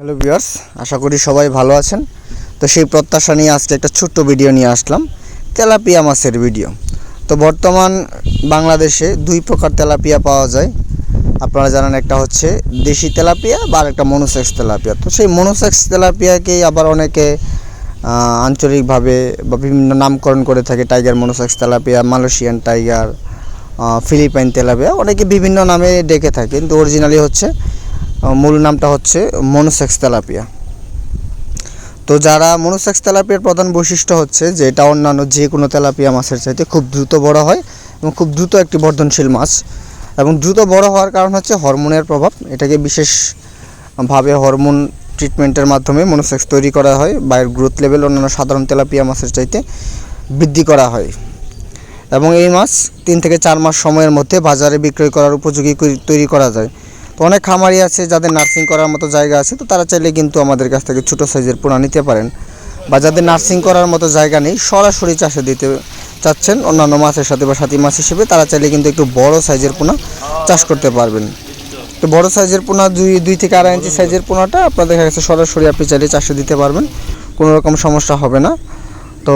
Hello viewers আশা করি সবাই ভালো আছেন। তো সেই প্রত্যাশা নিয়ে আজকে একটা ছোট্ট ভিডিও নিয়ে আসলাম, তেলাপিয়া মাছের ভিডিও তো বর্তমান বাংলাদেশে দুই প্রকার তেলাপিয়া পাওয়া যায়। আপনারা জানেন একটা হচ্ছে দেশি তেলাপিয়া বা একটা মনোসেক্স তেলাপিয়া। তো সেই মনোসেক্স তেলাপিয়াকেই আবার অনেকে আঞ্চলিকভাবে বা বিভিন্ন নামকরণ করে থাকে tiger monosex tilapia, Malaysian tiger Philippine tilapia. অনেকে বিভিন্ন নামে ডেকে থাকে, কিন্তু অরিজিনালি হচ্ছে মূল নামটা হচ্ছে মনোসেক্স তেলাপিয়া। তো যারা মনোসেক্স তেলাপিয়ার প্রধান বৈশিষ্ট্য হচ্ছে যে এটা অন্যান্য যে কোনো তেলাপিয়া মাছের চাইতে খুব দ্রুত বড় হয় এবং খুব দ্রুত একটি বর্ধনশীল মাছ। এবং দ্রুত বড় হওয়ার কারণ হচ্ছে হরমোনের প্রভাব। এটাকে বিশেষভাবে হরমোন ট্রিটমেন্টের মাধ্যমে মনোসেক্স তৈরি করা হয় বা এর গ্রোথ লেভেল অন্যান্য সাধারণ তেলাপিয়া মাছের চাইতে বৃদ্ধি করা হয়। এবং এই মাছ তিন থেকে চার মাস সময়ের মধ্যে বাজারে বিক্রয় করার উপযোগী তৈরি করা যায়। তো অনেক খামারি আছে যাদের নার্সিং করার মতো জায়গা আছে, তো তারা চাইলে কিন্তু আমাদের কাছ থেকে ছোটো সাইজের পোনা নিতে পারেন। বা যাদের নার্সিং করার মতো জায়গা নেই, সরাসরি চাষে দিতে চাচ্ছেন অন্যান্য মাছের সাথে বা সাথী মাছ হিসেবে, তারা চাইলে কিন্তু একটু বড় সাইজের পোনা চাষ করতে পারবেন। তো বড় সাইজের পোনা দুই দুই থেকে আড়াই ইঞ্চি সাইজের পোনাটা আপনার দেখা গেছে সরাসরি আপনি চাইলে চাষে দিতে পারবেন, কোনো রকম সমস্যা হবে না। তো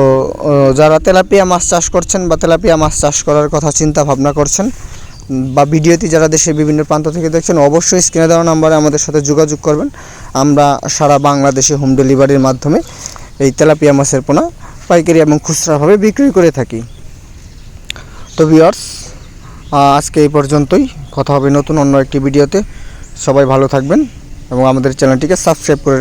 যারা তেলাপিয়া মাছ চাষ করছেন বা তেলাপিয়া মাছ চাষ করার কথা চিন্তা ভাবনা করছেন বা ভিডিওটি যারা দেশের বিভিন্ন প্রান্ত থেকে দেখছেন, অবশ্যই স্ক্রিনে দেওয়া নাম্বারে আমাদের সাথে যোগাযোগ করবেন। আমরা সারা বাংলাদেশে হোম ডেলিভারির মাধ্যমে এই তেলাপিয়া মাছের পোনা পাইকারি এবং খুচরাভাবে বিক্রি করে থাকি। তো ভিওর্স আজকে এই পর্যন্তই। কথা হবে নতুন অন্য একটি ভিডিওতে। সবাই ভালো থাকবেন এবং আমাদের চ্যানেলটিকে সাবস্ক্রাইব করে